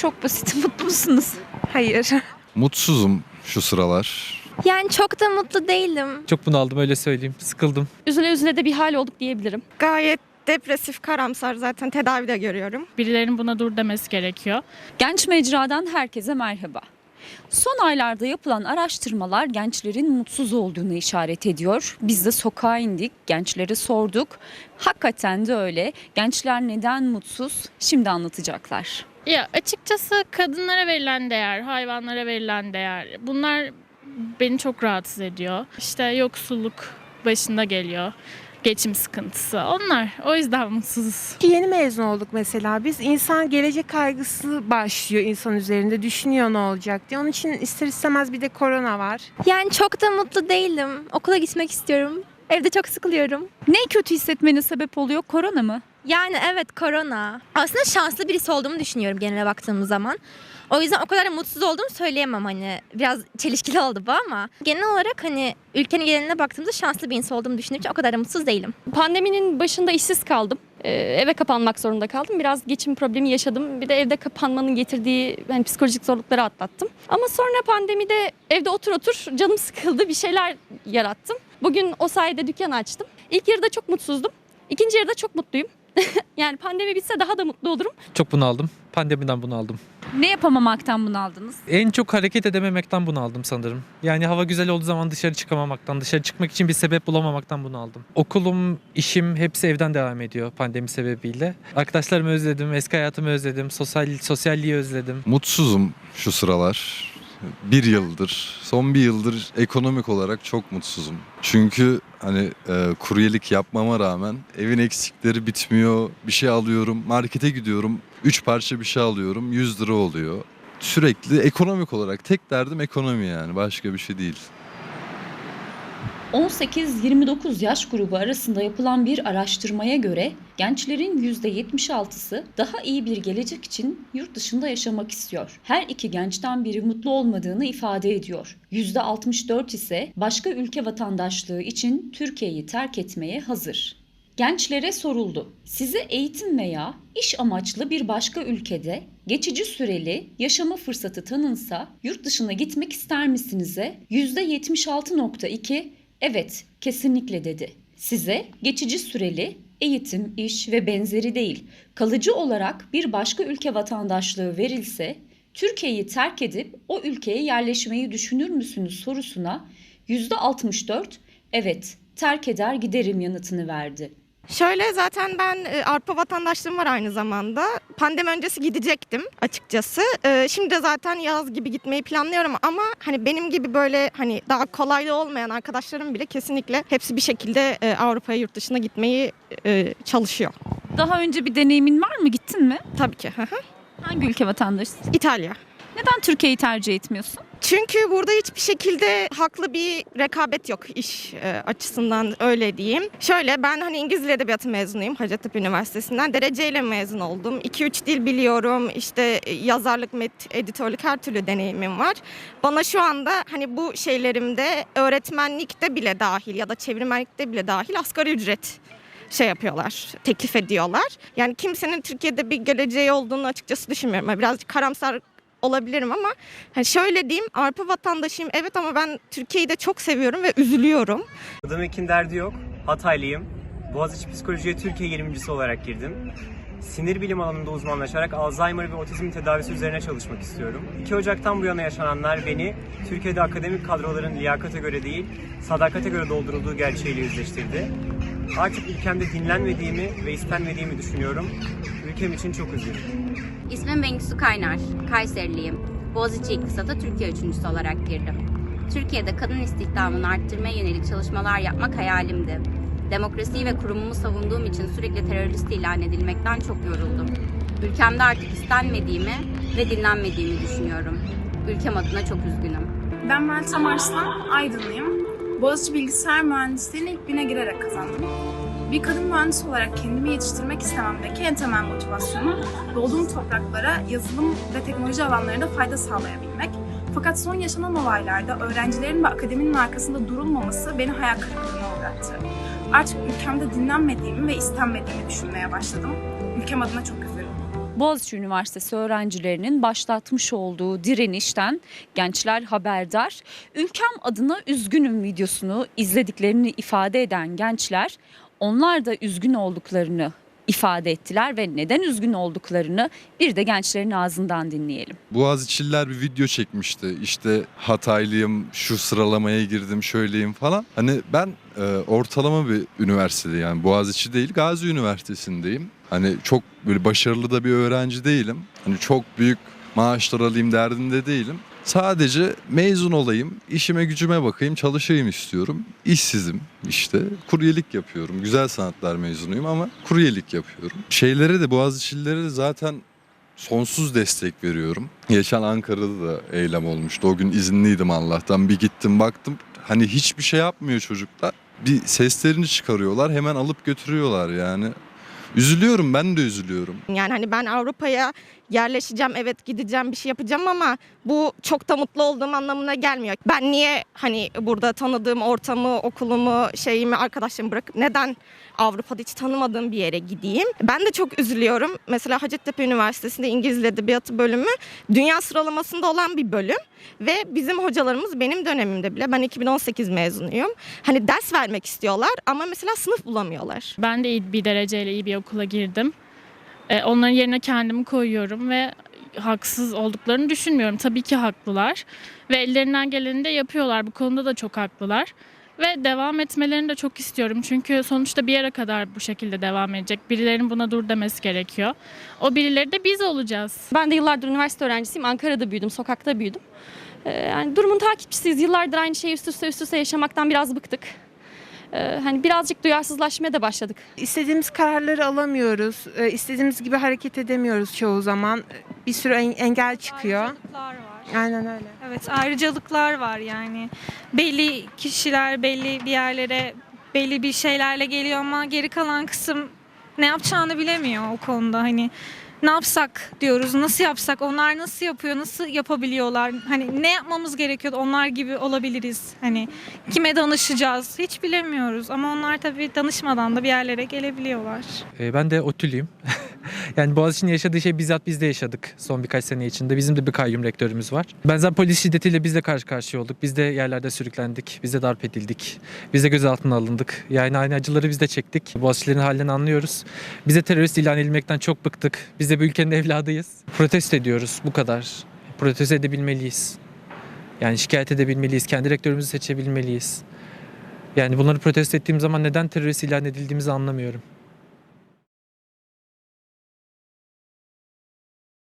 Çok basit. Mutlu musunuz? Hayır. Mutsuzum şu sıralar. Yani çok da mutlu değilim. Çok bunaldım öyle söyleyeyim. Sıkıldım. üzüle üzüle de bir hal olduk diyebilirim. Gayet depresif, karamsar zaten tedavide görüyorum. Birilerinin buna dur demesi gerekiyor. Genç Mecra'dan herkese merhaba. Son aylarda yapılan araştırmalar gençlerin mutsuz olduğunu işaret ediyor. Biz de sokağa indik, gençlere sorduk. Hakikaten de öyle. Gençler neden mutsuz? Şimdi anlatacaklar. Ya açıkçası kadınlara verilen değer, hayvanlara verilen değer bunlar beni çok rahatsız ediyor. İşte yoksulluk başında geliyor. Geçim sıkıntısı. Onlar. O yüzden mutsuzuz. Yeni mezun olduk mesela biz. insan gelecek kaygısı başlıyor insan üzerinde. Düşünüyor ne olacak diye. Onun için ister istemez bir de korona var. Yani çok da mutlu değilim. Okula gitmek istiyorum. Evde çok sıkılıyorum. Ne kötü hissetmene sebep oluyor? Korona mı? Yani evet korona. Aslında şanslı birisi olduğumu düşünüyorum genele baktığımız zaman. O yüzden o kadar da mutsuz olduğumu söyleyemem hani. Biraz çelişkili oldu bu ama. Genel olarak hani ülkenin geneline baktığımızda şanslı bir insan olduğumu düşündüğüm için o kadar da mutsuz değilim. Pandeminin başında işsiz kaldım. Ee, eve kapanmak zorunda kaldım. Biraz geçim problemi yaşadım. Bir de evde kapanmanın getirdiği hani psikolojik zorlukları atlattım. Ama sonra pandemide evde otur otur canım sıkıldı. Bir şeyler yarattım. Bugün o sayede dükkan açtım. İlk yarıda çok mutsuzdum. İkinci yarıda çok mutluyum. yani pandemi bitse daha da mutlu olurum. Çok bunaldım. Pandemiden bunaldım. Ne yapamamaktan bunaldınız? En çok hareket edememekten bunaldım sanırım. Yani hava güzel olduğu zaman dışarı çıkamamaktan, dışarı çıkmak için bir sebep bulamamaktan bunaldım. Okulum, işim hepsi evden devam ediyor pandemi sebebiyle. Arkadaşlarımı özledim, eski hayatımı özledim, sosyal sosyalliği özledim. Mutsuzum şu sıralar. Bir yıldır, son bir yıldır ekonomik olarak çok mutsuzum. Çünkü hani e, kuryelik yapmama rağmen evin eksikleri bitmiyor. Bir şey alıyorum, markete gidiyorum. Üç parça bir şey alıyorum, 100 lira oluyor. Sürekli ekonomik olarak tek derdim ekonomi yani başka bir şey değil. 18-29 yaş grubu arasında yapılan bir araştırmaya göre gençlerin %76'sı daha iyi bir gelecek için yurt dışında yaşamak istiyor. Her iki gençten biri mutlu olmadığını ifade ediyor. %64 ise başka ülke vatandaşlığı için Türkiye'yi terk etmeye hazır. Gençlere soruldu. Size eğitim veya iş amaçlı bir başka ülkede geçici süreli yaşama fırsatı tanınsa yurt dışına gitmek ister misiniz'e %76.2 evet kesinlikle dedi. Size geçici süreli eğitim, iş ve benzeri değil kalıcı olarak bir başka ülke vatandaşlığı verilse Türkiye'yi terk edip o ülkeye yerleşmeyi düşünür müsünüz sorusuna %64 evet terk eder giderim yanıtını verdi. Şöyle zaten ben e, Avrupa vatandaşlığım var aynı zamanda. Pandemi öncesi gidecektim açıkçası. E, Şimdi de zaten yaz gibi gitmeyi planlıyorum ama hani benim gibi böyle hani daha kolaylı olmayan arkadaşlarım bile kesinlikle hepsi bir şekilde e, Avrupa'ya yurt dışına gitmeyi e, çalışıyor. Daha önce bir deneyimin var mı? Gittin mi? Tabii ki. hı hı. Hangi ülke vatandaşısın? İtalya. Neden Türkiye'yi tercih etmiyorsun? Çünkü burada hiçbir şekilde haklı bir rekabet yok iş e, açısından öyle diyeyim. Şöyle ben hani İngiliz Dil Edebiyatı mezunuyum Hacettepe Üniversitesi'nden. Dereceyle mezun oldum. 2-3 dil biliyorum. İşte e, yazarlık, met, editörlük her türlü deneyimim var. Bana şu anda hani bu şeylerimde öğretmenlikte bile dahil ya da çevirmenlikte bile dahil asgari ücret şey yapıyorlar, teklif ediyorlar. Yani kimsenin Türkiye'de bir geleceği olduğunu açıkçası düşünmüyorum. Birazcık karamsar olabilirim ama hani şöyle diyeyim Avrupa vatandaşıyım evet ama ben Türkiye'yi de çok seviyorum ve üzülüyorum. Adım Ekin derdi yok. Hataylıyım. Boğaziçi Psikoloji'ye Türkiye 20.si olarak girdim. Sinir bilim alanında uzmanlaşarak Alzheimer ve otizm tedavisi üzerine çalışmak istiyorum. 2 Ocak'tan bu yana yaşananlar beni Türkiye'de akademik kadroların liyakate göre değil, sadakate göre doldurulduğu gerçeğiyle yüzleştirdi. Artık ülkemde dinlenmediğimi ve istenmediğimi düşünüyorum. Ülkem için çok üzgünüm. İsmim Bengüsü Kaynar, Kayseriliyim. Boğaziçi İktisat'a Türkiye üçüncüsü olarak girdim. Türkiye'de kadın istihdamını arttırmaya yönelik çalışmalar yapmak hayalimdi. Demokrasiyi ve kurumumu savunduğum için sürekli terörist ilan edilmekten çok yoruldum. Ülkemde artık istenmediğimi ve dinlenmediğimi düşünüyorum. Ülkem adına çok üzgünüm. Ben Meltem Arslan, Aydınlıyım. Boğaziçi Bilgisayar Mühendisliğine ilk bine girerek kazandım. Bir kadın mühendis olarak kendimi yetiştirmek istememdeki en temel motivasyonu doğduğum topraklara yazılım ve teknoloji alanlarında fayda sağlayabilmek. Fakat son yaşanan olaylarda öğrencilerin ve akademinin arkasında durulmaması beni hayal kırıklığına uğrattı. Artık ülkemde dinlenmediğimi ve istenmediğimi düşünmeye başladım. Ülkem adına çok üzülüyorum. Boğaziçi Üniversitesi öğrencilerinin başlatmış olduğu direnişten gençler haberdar. Ülkem adına üzgünüm videosunu izlediklerini ifade eden gençler onlar da üzgün olduklarını ifade ettiler ve neden üzgün olduklarını bir de gençlerin ağzından dinleyelim. Boğaziçi'liler bir video çekmişti. İşte Hataylıyım, şu sıralamaya girdim, şöyleyim falan. Hani ben e, ortalama bir üniversitede yani Boğaziçi değil Gazi Üniversitesi'ndeyim. Hani çok böyle başarılı da bir öğrenci değilim. Hani çok büyük maaşlar alayım derdinde değilim. Sadece mezun olayım, işime gücüme bakayım, çalışayım istiyorum. İşsizim işte, kuryelik yapıyorum. Güzel sanatlar mezunuyum ama kuryelik yapıyorum. Şeylere de Boğaziçi'lilere de zaten sonsuz destek veriyorum. Geçen Ankara'da da eylem olmuştu. O gün izinliydim Allah'tan. Bir gittim baktım. Hani hiçbir şey yapmıyor çocuklar. Bir seslerini çıkarıyorlar hemen alıp götürüyorlar yani. Üzülüyorum ben de üzülüyorum. Yani hani ben Avrupa'ya yerleşeceğim, evet gideceğim, bir şey yapacağım ama bu çok da mutlu olduğum anlamına gelmiyor. Ben niye hani burada tanıdığım ortamı, okulumu, şeyimi, arkadaşlarımı bırakıp neden Avrupa'da hiç tanımadığım bir yere gideyim? Ben de çok üzülüyorum. Mesela Hacettepe Üniversitesi'nde İngiliz Edebiyatı bölümü dünya sıralamasında olan bir bölüm ve bizim hocalarımız benim dönemimde bile ben 2018 mezunuyum. Hani ders vermek istiyorlar ama mesela sınıf bulamıyorlar. Ben de iyi bir dereceyle iyi bir okula girdim. Ee, onların yerine kendimi koyuyorum ve haksız olduklarını düşünmüyorum. Tabii ki haklılar ve ellerinden geleni de yapıyorlar. Bu konuda da çok haklılar. Ve devam etmelerini de çok istiyorum. Çünkü sonuçta bir yere kadar bu şekilde devam edecek. Birilerinin buna dur demesi gerekiyor. O birileri de biz olacağız. Ben de yıllardır üniversite öğrencisiyim. Ankara'da büyüdüm, sokakta büyüdüm. Ee, yani durumun takipçisiyiz. Yıllardır aynı şeyi üst üste üst üste yaşamaktan biraz bıktık. Ee, hani birazcık duyarsızlaşmaya da başladık. İstediğimiz kararları alamıyoruz. Ee, istediğimiz gibi hareket edemiyoruz çoğu zaman. Bir sürü en- engel çıkıyor. Ayrıcalıklar var. Aynen öyle. Evet ayrıcalıklar var yani. Belli kişiler belli bir yerlere belli bir şeylerle geliyor ama geri kalan kısım ne yapacağını bilemiyor o konuda. Hani ne yapsak diyoruz, nasıl yapsak, onlar nasıl yapıyor, nasıl yapabiliyorlar, hani ne yapmamız gerekiyor, onlar gibi olabiliriz. Hani kime danışacağız hiç bilemiyoruz ama onlar tabii danışmadan da bir yerlere gelebiliyorlar. Ee, Ben de ODTÜ'lüyüm. yani Boğaziçi'nin yaşadığı şey bizzat biz de yaşadık son birkaç sene içinde. Bizim de bir kayyum rektörümüz var. Benzer polis şiddetiyle biz de karşı karşıya olduk. Biz de yerlerde sürüklendik. Biz de darp edildik. Biz de gözaltına alındık. Yani aynı acıları biz de çektik. Boğaziçi'lerin halinden anlıyoruz. Bize terörist ilan edilmekten çok bıktık. Biz de bu ülkenin evladıyız. Protesto ediyoruz bu kadar. Protesto edebilmeliyiz. Yani şikayet edebilmeliyiz. Kendi rektörümüzü seçebilmeliyiz. Yani bunları protesto ettiğim zaman neden terörist ilan edildiğimizi anlamıyorum.